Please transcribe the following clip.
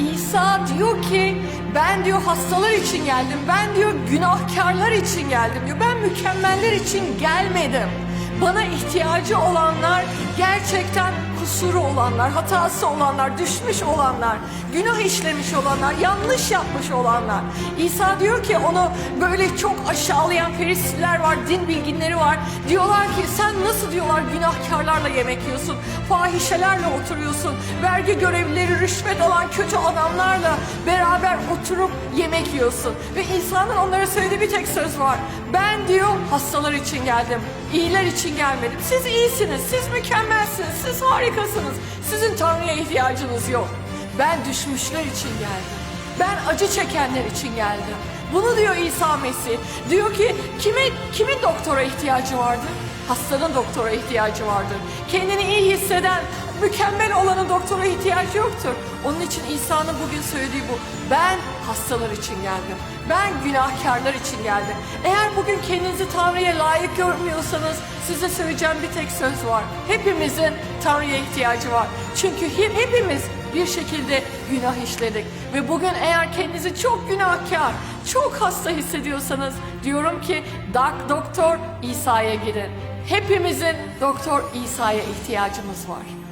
İsa diyor ki ben diyor hastalar için geldim. Ben diyor günahkarlar için geldim diyor. Ben mükemmeller için gelmedim. Bana ihtiyacı olanlar gerçekten kusuru olanlar, hatası olanlar, düşmüş olanlar, günah işlemiş olanlar, yanlış yapmış olanlar. İsa diyor ki onu böyle çok aşağılayan ferisiler var, din bilginleri var. Diyorlar ki sen nasıl diyorlar günahkarlarla yemek yiyorsun, fahişelerle oturuyorsun, vergi görevlileri, rüşvet alan kötü adamlarla beraber oturup yemek yiyorsun. Ve İsa'nın onlara söylediği bir tek söz var. Ben diyor hastalar için geldim, iyiler için gelmedim. Siz iyisiniz, siz mükemmelsiniz, siz harikasınız. Sizin Tanrı'ya ihtiyacınız yok. Ben düşmüşler için geldim. Ben acı çekenler için geldim. Bunu diyor İsa Mesih. Diyor ki kime, kimin doktora ihtiyacı vardır? Hastanın doktora ihtiyacı vardır. Kendini iyi hisseden, mükemmel olanın doktora ihtiyacı yoktur. Onun için İsa'nın bugün söylediği bu. Ben hastalar için geldim. Ben günahkarlar için geldim. Eğer bugün kendinizi Tanrı'ya layık görmüyorsanız size söyleyeceğim bir tek söz var. Hepimizin Tanrı'ya ihtiyacı var. Çünkü hep, hepimiz bir şekilde günah işledik. Ve bugün eğer kendinizi çok günahkar, çok hasta hissediyorsanız diyorum ki dak doktor İsa'ya gidin. Hepimizin doktor İsa'ya ihtiyacımız var.